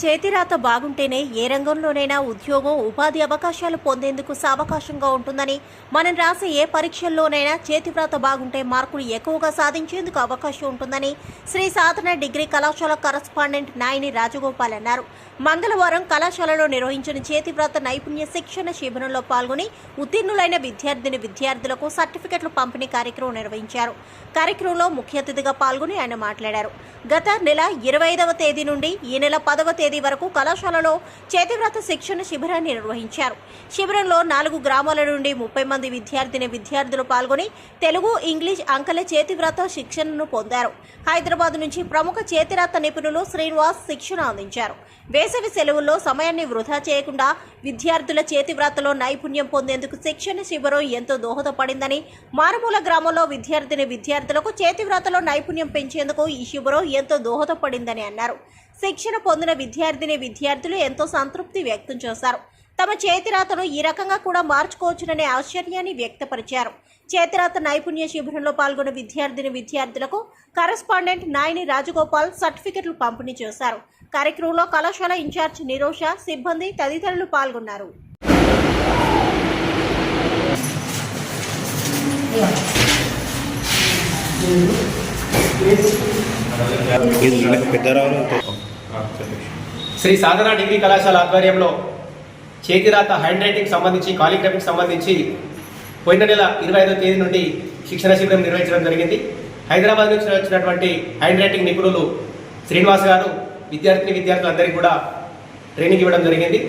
చేతిరాత బాగుంటేనే ఏ రంగంలోనైనా ఉద్యోగం ఉపాధి అవకాశాలు పొందేందుకు సావకాశంగా ఉంటుందని మనం రాసే ఏ పరీక్షల్లోనైనా చేతివ్రాత బాగుంటే మార్కులు ఎక్కువగా సాధించేందుకు అవకాశం ఉంటుందని శ్రీ సాధన డిగ్రీ కళాశాల కరస్పాండెంట్ నాయని రాజగోపాల్ అన్నారు. మంగళవారం కళాశాలలో నిర్వహించిన చేతివ్రాత నైపుణ్య శిక్షణ శిబిరంలో పాల్గొని ఉత్తీర్ణులైన విద్యార్థిని విద్యార్థులకు సర్టిఫికెట్లు పంపిణీ కార్యక్రమం నిర్వహించారు. కార్యక్రమంలో ముఖ్య అతిథిగా పాల్గొని ఆయన మాట్లాడారు. గత నెల ఇరవై ఐదవ తేదీ నుండి ఈ నెల పదవ తేదీ వరకు కళాశాలలో చేతివ్రత శిక్షణ శిబిరాన్ని నిర్వహించారు. శిబిరంలో నాలుగు గ్రామాల నుండి ముప్పై మంది విద్యార్థిని విద్యార్థులు పాల్గొని తెలుగు ఇంగ్లీష్ అంకల చేతివ్రత శిక్షణను పొందారు. హైదరాబాద్ నుంచి ప్రముఖ చేతిరాత నిపుణులు శ్రీనివాస్ శిక్షణ అందించారు. వేసవి సెలవుల్లో సమయాన్ని వృధా చేయకుండా విద్యార్థుల చేతివ్రాతలో నైపుణ్యం పొందేందుకు శిక్షణ శిబిరం ఎంతో దోహదపడిందని మారుమూల గ్రామంలో విద్యార్థిని విద్యార్థులకు చేతివ్రాతలో నైపుణ్యం పెంచేందుకు ఈ శిబిరం ఎంతో దోహదపడిందని అన్నారు. శిక్షణ పొందిన విద్యార్థిని విద్యార్థులు ఎంతో సంతృప్తి వ్యక్తం చేశారు. తమ చేతిరాతను ఈ రకంగా కూడా మార్చుకోవచ్చుననే ఆశ్చర్యాన్ని వ్యక్తపరిచారు. చేతిరాత నైపుణ్య శిబిరంలో పాల్గొన్న విద్యార్థిని విద్యార్థులకు కరెస్పాండెంట్ నాయని రాజగోపాల్ సర్టిఫికెట్లు పంపిణీ చేశారు. కార్యక్రమంలో కళాశాల ఇన్ఛార్జ్ నిరోష సిబ్బంది తదితరులు పాల్గొన్నారు. పెద్దరావు శ్రీ సాధన డిగ్రీ కళాశాల ఆధ్వర్యంలో చేతిరాత హ్యాండ్ రైటింగ్ సంబంధించి కాలిగ్రఫీకి సంబంధించి పోయిన నెల ఇరవై ఐదో తేదీ నుండి శిక్షణ శిబిరం నిర్వహించడం జరిగింది. హైదరాబాద్ నుంచి వచ్చినటువంటి హ్యాండ్ రైటింగ్ నిపుణులు శ్రీనివాస్ గారు విద్యార్థిని విద్యార్థులందరికీ కూడా ట్రైనింగ్ ఇవ్వడం జరిగింది.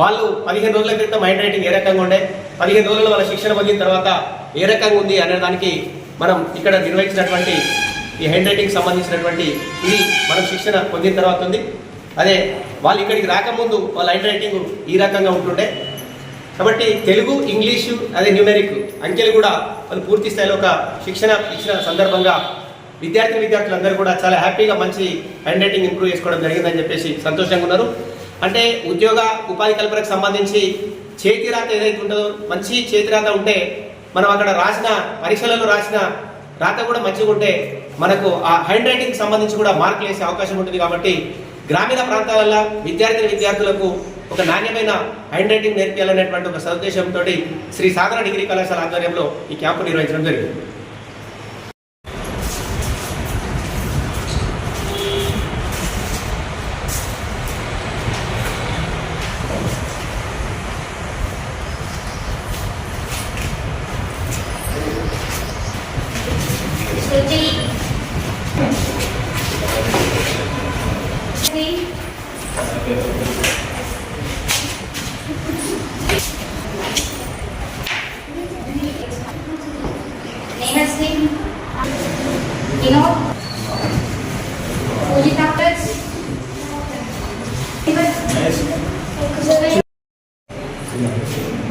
వాళ్ళు పదిహేను రోజుల క్రితం హ్యాండ్ రైటింగ్ ఏ రకంగా ఉండే పదిహేను రోజుల వాళ్ళ శిక్షణ పొందిన తర్వాత ఏ రకంగా ఉంది అనే దానికి మనం ఇక్కడ నిర్వహించినటువంటి ఈ హ్యాండ్ రైటింగ్ సంబంధించినటువంటి ఇది మనం శిక్షణ పొందిన తర్వాత ఉంది. అదే వాళ్ళు ఇక్కడికి రాకముందు వాళ్ళ హ్యాండ్ రైటింగ్ ఈ రకంగా ఉంటుండే. కాబట్టి తెలుగు ఇంగ్లీషు అదే న్యూమెరిక్ అంకెలు కూడా వాళ్ళు పూర్తి స్థాయిలో ఒక శిక్షణ ఇచ్చిన సందర్భంగా విద్యార్థి విద్యార్థులందరూ కూడా చాలా హ్యాపీగా మంచి హ్యాండ్ రైటింగ్ ఇంప్రూవ్ చేసుకోవడం జరిగిందని చెప్పేసి సంతోషంగా ఉన్నారు. అంటే ఉద్యోగ ఉపాధి కల్పనకు సంబంధించి చేతి రాత ఏదైతే ఉంటుందో మంచి చేతి రాత ఉంటే మనం అక్కడ రాసిన పరీక్షలలో రాసిన రాత కూడా మంచిగా ఉంటే మనకు ఆ హ్యాండ్ రైటింగ్ సంబంధించి కూడా మార్కులు వేసే అవకాశం ఉంటుంది కాబట్టి గ్రామీణ ప్రాంతాలలో విద్యార్థిని విద్యార్థులకు ఒక నాణ్యమైన హ్యాండ్ రైటింగ్ నేర్పించాలనేటువంటి ఒక సదుద్దేశంతో శ్రీ సాధన డిగ్రీ కళాశాల ఆధ్వర్యంలో ఈ క్యాంపు నిర్వహించడం జరిగింది. వినోద్ పూజిత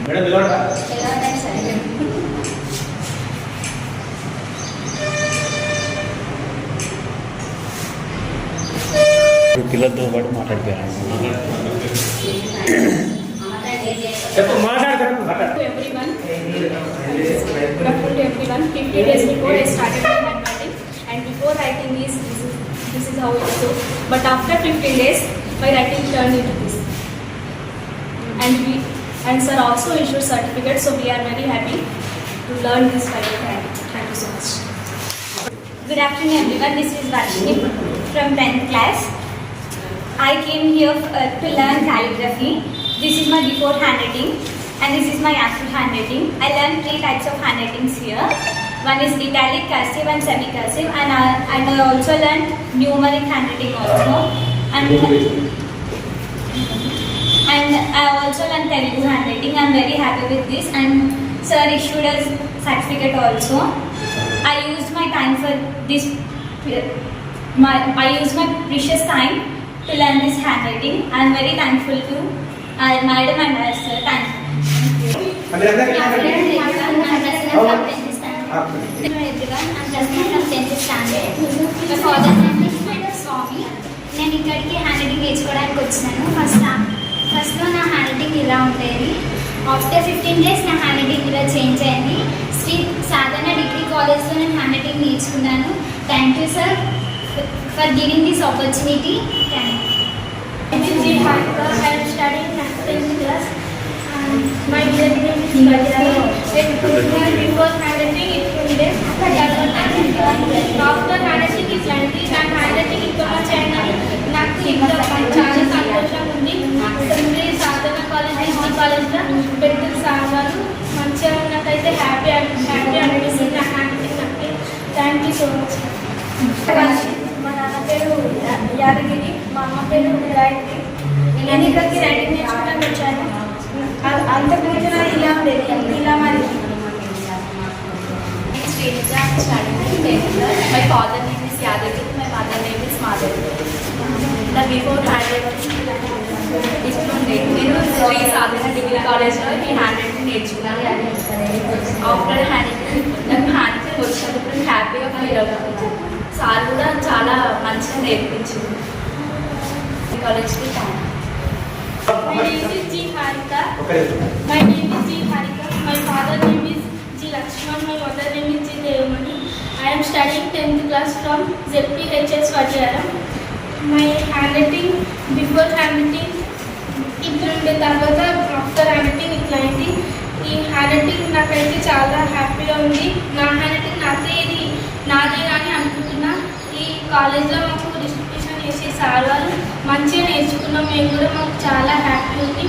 మేడం నిలబడరా? ఎలా ఉన్నాయి సరే పిల్లలతో పాటు మాట్లాడిపోయాను చెప్పు మాట్లాడతాను before writing is this is, this is how it is. So, but after 15 days, my writing turned into this. And we and sir also issued certificate, so we are very happy to learn this type of handwriting. Thank you so much. Good afternoon, everyone. This is Varshini from 10th class. I came here uh, to learn calligraphy. This is my before handwriting and this is my after handwriting. I learned three types of handwritings here. One is italic cursive and semi-cursive and I, and I also learned numeric handwriting also. And, and I also learned Telugu handwriting. I'm very happy with this and sir issued a certificate also. I used my time for this, my, I used my precious time to learn this handwriting. I'm very thankful to uh, madam and. Thank you. Thank you. స్వామి నేను ఇక్కడికి hand writing నేర్చుకోవడానికి వచ్చినాను first ఫస్ట్లో నా hand writing ఇలా ఉండేది after fifteen days నా hand writing ఇలా చేంజ్ అయింది శ్రీ సాధారణ డిగ్రీ కాలేజ్లో నేను హ్యాండ్ రైటింగ్ నేర్చుకున్నాను thank you sir for giving this opportunity thank you I am Before handwriting it ఉండే after handwriting is lengthy and handwriting నాకు ఇంకా చాలా సంతోషంగా ఉంది శ్రీ సాధన కాలేజ్ డిగ్రీ కాలేజ్లో పెట్టిన వారు మంచిగా ఉన్నట్టయితే హ్యాపీ హ్యాపీ అనిపిస్తుంది నా హ్యాండ్రైటింగ్ నాకు థ్యాంక్ యూ సో మచ్ మా నాన్న పేరు యాదగిరి మా అమ్మ పేరు గాయత్రి నేను ఇక్కడికి రైటింగ్ నేర్చుకోవడానికి వచ్చాను అంతకుముందు నాది ఇలా ఉండేది ఇలా మరి Srinija, I'm studying in Bangalore. My father name is Yadagiri, my mother name is Madhavi. నేను శ్రీ సాధన డిగ్రీ కాలేజ్లో ఈ హ్యాండ్ రైటింగ్ నేర్చుకున్నాను ఆఫ్టర్ హ్యాండ్ నాకు హ్యాండ్ రైటింగ్ వచ్చినప్పుడు హ్యాపీగా ఫీల్ సార్ కూడా చాలా మంచిగా నేర్పించింది ఈ కాలేజ్కి thank My name is G. Harika. ఒక నిమిషం. My name is G. Harika. My father name is G. Lakshman. My mother name is G. Devamani. I am studying 10th class from ZPHS Vajaram. My handwriting, before handwriting, ఇట్లుండే తర్వాత after handwriting ఇట్లాంటి ఈ handwriting నాకైతే చాలా హ్యాపీగా ఉంది నా handwriting నాకే ఇది నాదే కానీ అనుకుంటున్నా ఈ కాలేజ్లో మాకు డిస్ట్రిబ్యూషన్ చేసే సార్ వాళ్ళు మంచిగా నేర్చుకున్నాం. మేము కూడా మాకు చాలా హ్యాపీ ఉంది.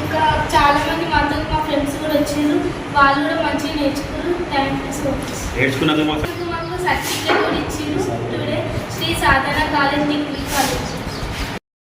ఇంకా చాలామంది మాతో మా ఫ్రెండ్స్ కూడా వచ్చారు వాళ్ళు కూడా మంచిగా నేర్చుకున్నారు. థ్యాంక్ యూ సో మచ్ నేర్చుకున్నాక మాకు సర్టిఫికేట్ కూడా ఇచ్చిండ్రు today Shri Sadhana college degree college.